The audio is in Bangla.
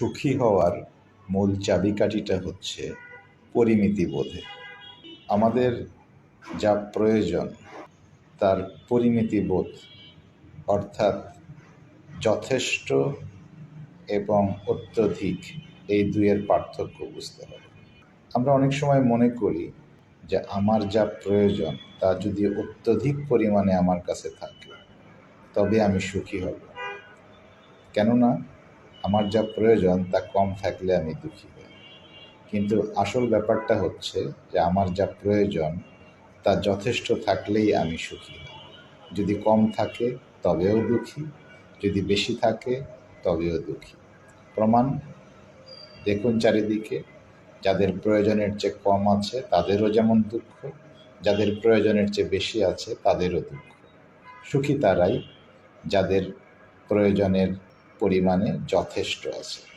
সুখী হওয়ার মূল চাবিকাঠিটা হচ্ছে পরিমিতি বোধে। আমাদের যা প্রয়োজন, তার পরিমিতি বোধ, অর্থাৎ যথেষ্ট এবং অত্যধিক, এই দুইয়ের পার্থক্য বুঝতে হবে। আমরা অনেক সময় মনে করি যে আমার যা প্রয়োজন, তা যদি অত্যধিক পরিমাণে আমার কাছে থাকে, তবে আমি সুখী হব। কেননা আমার যা প্রয়োজন তা কম থাকলে আমি দুঃখী হই। কিন্তু আসল ব্যাপারটা হচ্ছে যে আমার যা প্রয়োজন তা যথেষ্ট থাকলেই আমি সুখী হই। যদি কম থাকে, তবেও দুঃখী। যদি বেশি থাকে, তবেও দুঃখী। প্রমাণ, দেখুন চারিদিকে। যাদের প্রয়োজনের চেয়ে কম আছে, তাদেরও যেমন দুঃখ। যাদের প্রয়োজনের চেয়ে বেশি আছে, তাদেরও দুঃখ। সুখী তারাই। যাদের প্রয়োজনের পরিমাণে যথেষ্ট আছে।